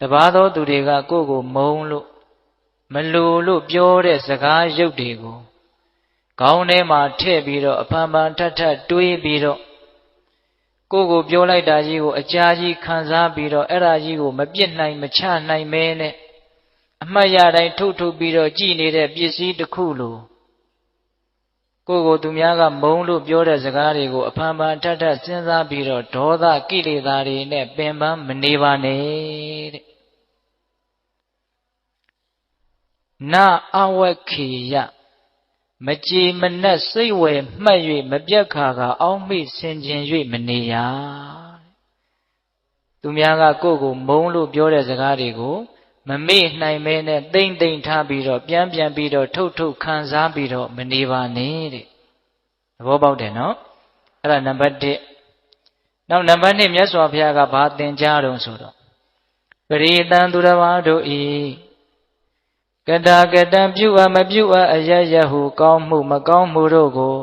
တပါးသောသူတွေကကိုယ့်ကိုမုံလို့မလိုလို့ပြောတဲ့စကားရုပ်တွေကိုခေါင်းထဲမှာထည့်ပြီးတော့အဖန်ဖန်ထပ်ထပ်တွေးပြီးတော့ကိုယ့်ကိုပြောလိုက်တာကြီးကိုအကြာကြီးခံစားပြီးတော့အဲ့ဒါကြီးကိုမပြစ်နိုင်မချနိုင်မဲနဲ့အမှတ်ရတိုင်းထုတ်ထုတ်ပြီးတော့ကြည်နေတဲ့ပစ္စည်းတစ်ခုလို ကိုယ်ကိုသူများကမုန်းလို့ပြောတဲ့စကားတွေကိုအဖန်ဖန်ထပ်ထပ်စဉ်းစားပြီးတော့ဒေါသကိလေသာတွေနဲ့ပင်ပန်းမနေပါနဲ့တဲ့နာအဝက်ခေယမကြည်မနှက်စိတ်ဝယ်မှတ်၍မပြတ်ခါကအောင်းမိဆင်ခြင်၍မနေရသူများကကိုယ့်ကိုမုန်းလို့ပြောတဲ့စကားတွေကို မမေ့နိုင်မဲနဲ့တိမ့်တိမ့်ထားပြီးတော့ပြန်ပြန်ပြီးတော့ထုတ်ထုတ်ခံစားပြီးတော့မနေပါနဲ့တဲ့သဘောပေါက်တယ်နော်အဲ့ဒါနံပါတ်1နောက်နံပါတ်2မြတ်စွာဘုရားကဘာသင်ကြားတော့ဆိုတော့ပရိသံသူတော်ဘာတို့ဤကတာကတံပြုအပ်မပြုအပ်အယယဟုကောင်းမှုမကောင်းမှုတို့ကို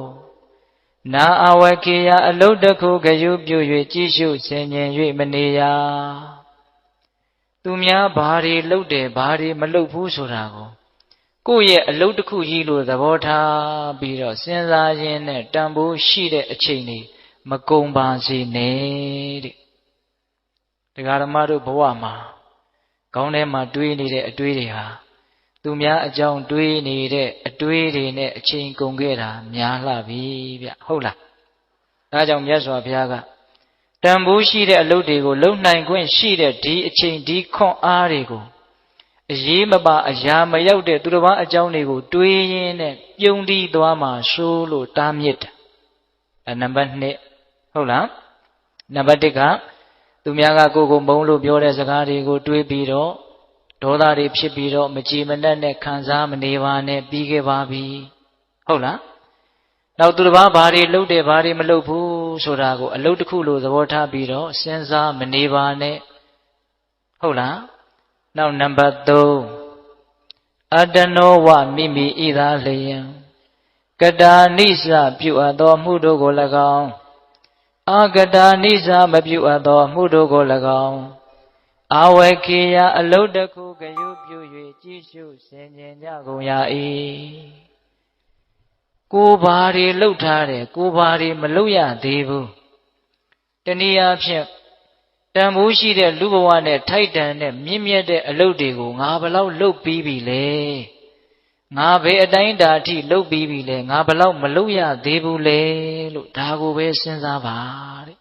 နာအဝကေယအလုတ်တခုဂယုပြု၍ကြည်ရှုဆင်ញင်၍မနေရ သူများဘာတွေလှုပ်တယ်ဘာတွေမလှုပ်ဘူးဆိုတာကိုကိုယ့်ရဲ့အလုတ်တစ်ခုကြီးလို့သဘောထားပြီးတော့စဉ်းစားရင်းနဲ့တန်ဖိုးရှိတဲ့အချိန်တွေမကုံပါစေနဲ့တဲ့တရားဓမ္မတို့ဘဝမှာခေါင်းထဲမှာတွေးနေတဲ့အတွေးတွေဟာသူများအကြောင်းတွေးနေတဲ့အတွေးတွေနဲ့အချိန်ကုန်ခဲ့တာများလှပြီဗျဟုတ်လားဒါကြောင့်မြတ်စွာဘုရားက တန်ဖိုးရှိတဲ့အလုပ်တွေကိုလုံနိုင်ခွင့်ရှိတဲ့ဒီအချိန်ဒီခွန်အားတွေကိုအရေးမပါအရာမရောက်တဲ့သူတစ်ပါးအကြောင်းတွေကို တွေးရင်းနဲ့ပြုံးတီးသွားမှရှိုးလို့တားမြစ်တာအဲနံပါတ်1ဟုတ်လားနံပါတ်1ကသူများကကိုယ်ကိုမုန်းလို့ပြောတဲ့စကားတွေကို တွေးပြီးတော့ဒေါသတွေဖြစ်ပြီးတော့မကြည်မနှက်နဲ့ခံစားမနေပါနဲ့ပြီးခဲ့ပါပြီဟုတ်လား နောက်သူတစ်ပါးဘာတွေလုပ်တယ်ဘာတွေမလုပ်ဘူးဆိုတာကိုအလုပ်တစ်ခုလိုသဘောထားပြီးတော့စဉ်းစားမနေပါနဲ့ဟုတ်လားနောက်နံပါတ်3အတနောဝမိမိဣသာလျံကတာနိစ္စပြုအပ်သောမှုတို့ကို၎င်းအာကတာနိစ္စမပြုအပ်သောမှုတို့ကို၎င်းအာဝေခေယအလုတ်တခုကယုပြု၍ကြည်ရှုဆင်ញင်ကြကုန်ရ၏ ကိုဘာတွေလှုပ်ထားတယ်ကိုဘာတွေမလှုပ်ရသေးဘူးတနည်းအားဖြင့်တန်ဖိုးရှိတဲ့လူဘဝနဲ့ထိုက်တန်တဲ့မြင့်မြတ်တဲ့အလုပ်တွေကိုငါဘလောက်လှုပ်ပြီးပြီလဲငါဘယ်အတိုင်းတာအထိလှုပ်ပြီးပြီလဲငါဘလောက်မလှုပ်ရသေးဘူးလဲလို့ဒါကိုပဲစဉ်းစားပါတဲ့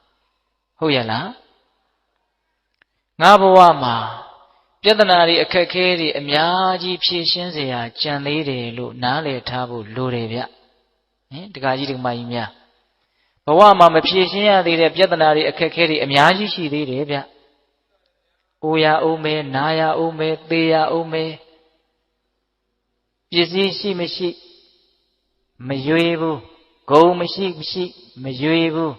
ဟုတ်ရဲ့လားငါဘဝမှာပြဿနာတွေအခက်အခဲတွေအများကြီးဖြေရှင်းเสียကြံသေးတယ်လို့နားလည်ထားဖို့လိုတယ်ဗျ ဟင်တခါကြီးတခါမကြီးများဘဝမှာမဖြေရှင်းရသေးတဲ့ပြဿနာတွေအခက်အခဲတွေအများကြီးရှိသေးတယ်ဗျ။အိုရအောင်မဲနာရအောင်မဲသေရအောင်မဲပစ္စည်းရှိမရှိမရွေဘူးဂုံမရှိမရှိမရွေဘူး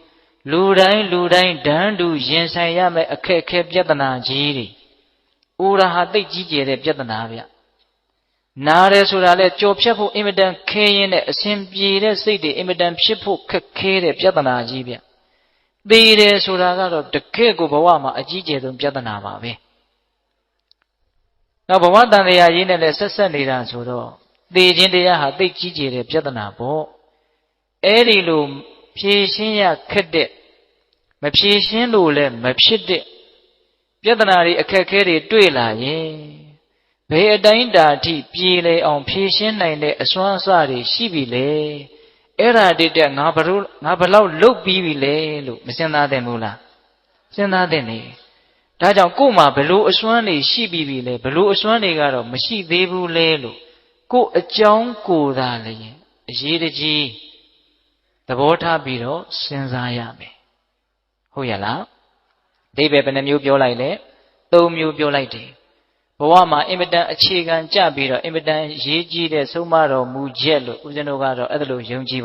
လူတိုင်းလူတိုင်းဒန်းတူရင်ဆိုင်ရမယ့်အခက်အခဲပြဿနာကြီးတွေအိုရဟာသိတ်ကြီးကျယ်တဲ့ပြဿနာဗျ နားတယ်ဆိုတာလဲကြော်ဖြတ်ဖို့အင်မတန်ခဲရင်တဲ့အစဉ်ပြေတဲ့စိတ်တွေအင်မတန်ဖြစ်ဖို့ခက်ခဲတဲ့ပြဿနာကြီးဗျ။သေတယ်ဆိုတာကတော့တကယ့်ကိုဘဝမှာအကြီးကျယ်ဆုံးပြဿနာပါပဲ။နောက်ဘဝတန်တရားရေးနဲ့လည်းဆက်ဆက်နေတာဆိုတော့သေခြင်းတရားဟာသိကြီးကျယ်တဲ့ပြဿနာပေါ့။အဲဒီလိုဖြေရှင်းရခက်တဲ့မဖြေရှင်းလို့လည်းမဖြစ်တဲ့ပြဿနာတွေအခက်အခဲတွေတွေ့လာရင် ဘယ်အတိုင်းတာအထိပြေလေအောင်ဖြည့်ရှင်းနိုင်တဲ့အစွမ်းအစတွေရှိပြီလေအဲ့ဒါတည်းတဲ့ငါဘလို့ငါဘလောက်လုတ်ပြီးပြီလေလို့မစဉ်းစားသင့်ဘူးလားစဉ်းစားသင့်နေဒါကြောင့်ကို့မှာဘလို့အစွမ်းတွေရှိပြီပြီလေဘလို့အစွမ်းတွေကတော့မရှိသေးဘူးလေလို့ကို့အကြောင်းကိုသာလေအရေးတကြီးသဘောထားပြီးတော့စဉ်းစားရမယ်ဟုတ်ရလားအဓိပ္ပာယ်ဘယ်နှမျိုးပြောလိုက်လဲ၃မျိုးပြောလိုက်တယ်ဘ ဝမှာအင်မတန်အခြေခံကြပြီးတော့အင်မတန်ရေးကြီးတဲ့ဆုံးမတော်မူချက်လို့ဦးဇင်းတို့ကတော့အဲ့ဒါလိုယုံကြည်